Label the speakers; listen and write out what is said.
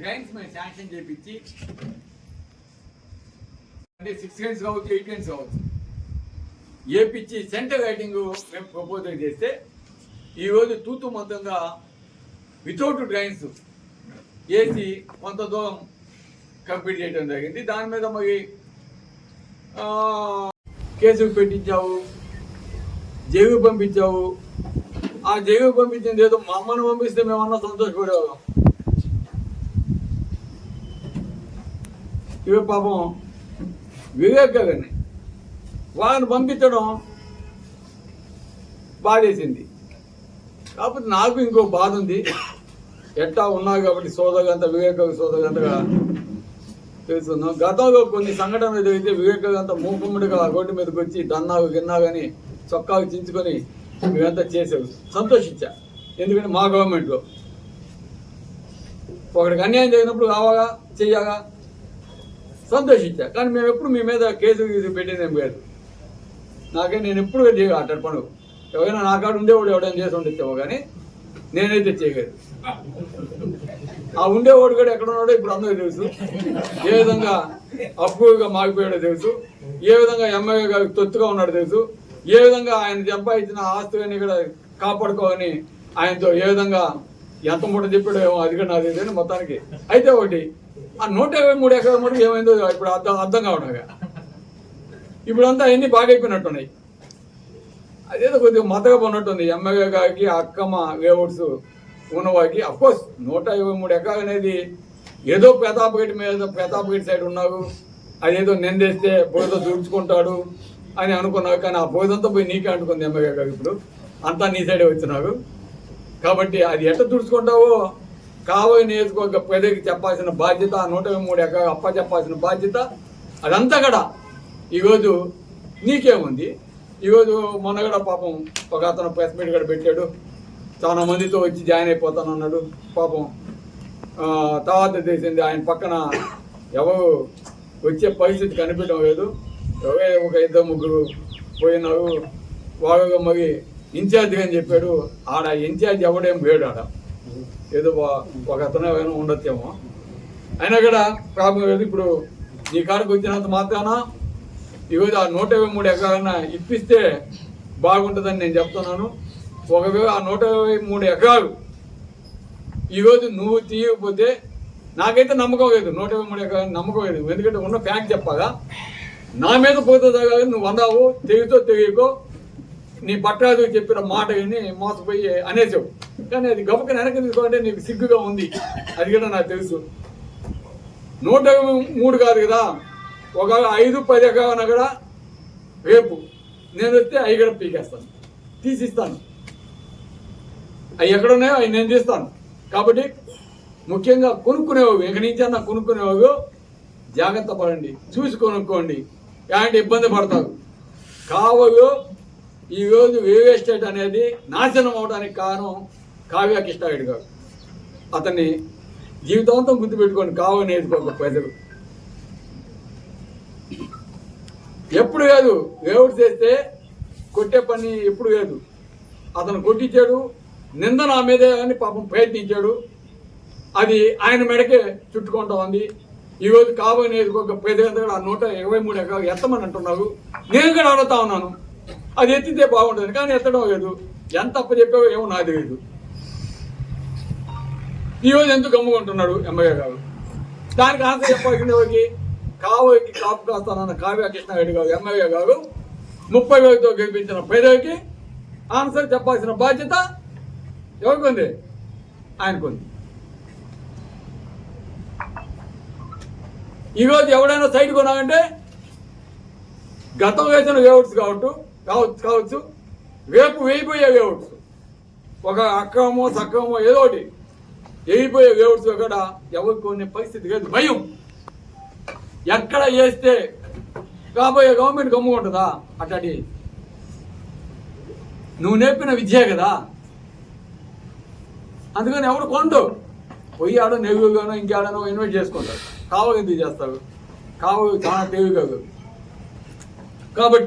Speaker 1: Grains మేము sanction చేపించి అంటే సిక్స్ గన్స్ కావచ్చు ఎయిట్ గన్స్ కావచ్చు. ఏపిచ్చి సెంటర్ రైటింగ్ మేము ప్రపోజల్ చేస్తే ఈరోజు తూతు మొత్తంగా వితౌట్ డ్రైన్స్ వేసి కొంత దూరం కంప్లీట్ చేయడం జరిగింది. దాని మీద మరి కేసులు పెట్టించావు జైలు పంపించావు. ఆ జైలు పంపించింది ఏదో మా అమ్మను పంపిస్తే మేమన్నా సంతోషపడేవాళ్ళం. ఇవి పాపం వివేక్ గారిని వాళ్ళని పంపించడం బాధేసింది. కాకపోతే నాకు ఇంకో బాధ ఉంది. ఎట్టా ఉన్నా కాబట్టి సోదగంత వివేక సోదగంతగా చేస్తున్నాం గతంలో కొన్ని సంఘటనలు జరిగితే వివేకగంత మూకుమ్మడిగా రోడ్డు మీదకి వచ్చి దన్నావు కానీ చొక్కాకు చించుకొని ఇవంతా చేసావు సంతోషించా. ఎందుకంటే మా గవర్నమెంట్లో ఒకడికి అన్యాయం జరిగినప్పుడు కావాలా చెయ్యాలా? సంతోషించా. కానీ మేము ఎప్పుడు మీ మీద కేసు గీసు పెట్టింది ఏం లేదు నాకే నేను ఎప్పుడు చేయ అట్టడి పనులు ఎవరైనా నా కాడ ఉండేవాడు ఎవడైనా చేసి ఉండొచ్చావు కానీ నేనైతే చేయలేదు. ఆ ఉండేవాడు కూడా ఎక్కడ ఉన్నాడో ఇప్పుడు అందరూ తెలుసు. ఏ విధంగా అప్పుగా మాగిపోయాడో తెలుసు. ఏ విధంగా ఎమ్మెల్యే గారికి తొత్తుగా ఉన్నాడో తెలుసు. ఏ విధంగా ఆయన సంపాదించిన ఆస్తుని కూడా కాపాడుకోవాలని ఆయనతో ఏ విధంగా ఎంత మూట చెప్పాడు ఏమో అది కూడా నాది ఏదైనా మొత్తానికి. అయితే ఒకటి ఆ నూట ఇరవై మూడు ఎకరాల మూడు ఏమైందో ఇప్పుడు అర్థం అర్థం కావడంగా ఇప్పుడు అంతా అన్ని బాగా అయిపోయినట్టున్నాయి అదేదో కొద్దిగా మతగా ఉన్నట్టుంది ఎమ్మెల్యే గారికి అక్కమ్మ లేఅవుట్స్ ఉన్నవారికి అఫ్కోర్స్ నూట ఇరవై మూడు ఎకరాలు అనేది ఏదో ప్రతాపగేట్ మీద ప్రతాపగేట్ సైడ్ ఉన్నావు. అదేదో నిందేస్తే బోధ దూడ్చుకుంటాడు అని అనుకున్నావు. కానీ ఆ బోధంతా పోయి నీకే అంటుకుంది ఎమ్మెల్యే గారు ఇప్పుడు. అంతా నీ సైడే వచ్చినారు. కాబట్టి అది ఎట్ట తుడుచుకుంటావో? కావోయి నియోజకవర్గ ప్రజలకు చెప్పాల్సిన బాధ్యత నూట ఇరవై మూడు ఎకరాలు అప్ప చెప్పాల్సిన బాధ్యత అదంతా కూడా ఈరోజు నీకేముంది ఈరోజు మొన్న కూడా పాపం ఒక అతను ప్రెస్ మీట్ కూడా పెట్టాడు. చాలా మందితో వచ్చి జాయిన్ అయిపోతాను అన్నాడు. పాపం తర్వాత తెలిసింది ఆయన పక్కన ఎవరు వచ్చే పరిస్థితి కనిపించడం లేదు. ఎవరే ఒక ఇద్దరు ముగ్గురు పోయినారు. వాళ్ళు మరి ఇన్ఛార్జ్ అని చెప్పాడు? ఆడ ఇన్ఛార్జ్ ఎవడేం వేడు ఆడ. ఏదో ఒక అతను ఏమైనా ఉండొచ్చేమో. అయినా కూడా ప్రాబ్లం లేదు. ఇప్పుడు నీ కాడికి వచ్చినంత మాత్రాన ఈరోజు ఆ నూట ఇరవై మూడు ఎకరాలన్నా ఇప్పిస్తే బాగుంటుందని నేను చెప్తున్నాను. ఒకవేళ ఆ నూట ఇరవై మూడు ఎకరాలు ఈరోజు నువ్వు తీయకపోతే నాకైతే నమ్మకం లేదు. నూట ఇరవై మూడు ఎకరాలు నమ్మకం లేదు. ఎందుకంటే ఉన్న ఫ్యాక్ట్ చెప్పగా నా మీద పోతే కానీ నువ్వు అన్నావు తెగితో తెలియకో నీ పట్టాదు చెప్పిన మాట విని మోసపోయి అనేసావు. కానీ అది గబక వెనక్కి తీసుకోవాలంటే నీకు సిగ్గుగా ఉంది. అది కూడా నాకు తెలుసు. నూట మూడు కాదు కదా? ఒక ఐదు పది ఎకరాన కూడా రేపు నేను వస్తే అవి కూడా పీకేస్తాను. తీసిస్తాను. అవి ఎక్కడున్నాయో అవి నేను తీస్తాను. కాబట్టి ముఖ్యంగా కొనుక్కునేవాడు ఎక్కడి నుంచి అన్న జాగ్రత్త పడండి. చూసి కొనుక్కోండి. ఎలాంటి ఇబ్బంది పడతారు. కావలు ఈరోజు వేవే స్టేట్ అనేది నాశనం అవడానికి కారణం కావ్య కృష్ణారెడ్డి గారు. అతన్ని జీవితాంతం గుర్తుపెట్టుకొని కావు నేర్చుకోక ప్రజలు. ఎప్పుడు కాదు వేవుడు చేస్తే కొట్టే పని ఎప్పుడు లేదు. అతను కొట్టించాడు నింద నా మీదే అని పాపం ప్రయత్నించాడు. అది ఆయన మెడకే చుట్టుకుంటా ఉంది. ఈరోజు కాబోయే నేర్చుకోక ప్రజలంతా కూడా ఆ నూట ఇరవై మూడు ఎకరాలు ఎత్తమని అంటున్నారు. నేను కూడా అడుగుతా ఉన్నాను. అది ఎత్తితే బాగుంటుంది. కానీ ఎత్తడం లేదు. ఎంత అప్ప చెప్పావో ఏమో నాకు తెలియదు ఈరోజు ఎందుకు గమ్ముకుంటున్నాడు ఎమ్మెల్యే గారు? దానికి ఆన్సర్ చెప్పాల్సింది ఎవరికి? కావోకి కాపు కాస్తానన్న కావ్య కృష్ణారెడ్డి గారు ఎమ్మెల్యే గారు. ముప్పై వేలతో గెలిపించిన ప్రజలకి ఆన్సర్ చెప్పాల్సిన బాధ్యత ఎవరికి ఉంది ఆయనకుంది ఈరోజు ఎవడైనా సైడ్ కొనాలంటే గతం వేసిన వేవుడ్స్ కాబట్టి కావచ్చు కావచ్చు. రేపు వేయిపోయే వేవుడ్స్. ఒక అక్రమో సక్రమో ఏదో ఒకటి. వేయిపోయే వేవుడ్స్ కూడా ఎవరికి కొనే పరిస్థితి లేదు. భయం. ఎక్కడ చేస్తే కాబోయే గవర్నమెంట్ గమ్ముకుంటుందా అట్లాంటి. నువ్వు నేర్పిన విద్యే కదా. అందుకని ఎవడు కొండు పోయి ఆడో నెవ్వుగానో ఇంకేడనో ఇన్వైట్ చేసుకుంటారు కావాలి ఎందుకు చేస్తారు కావాలి చాలా తెలివి కాదు కాబట్టి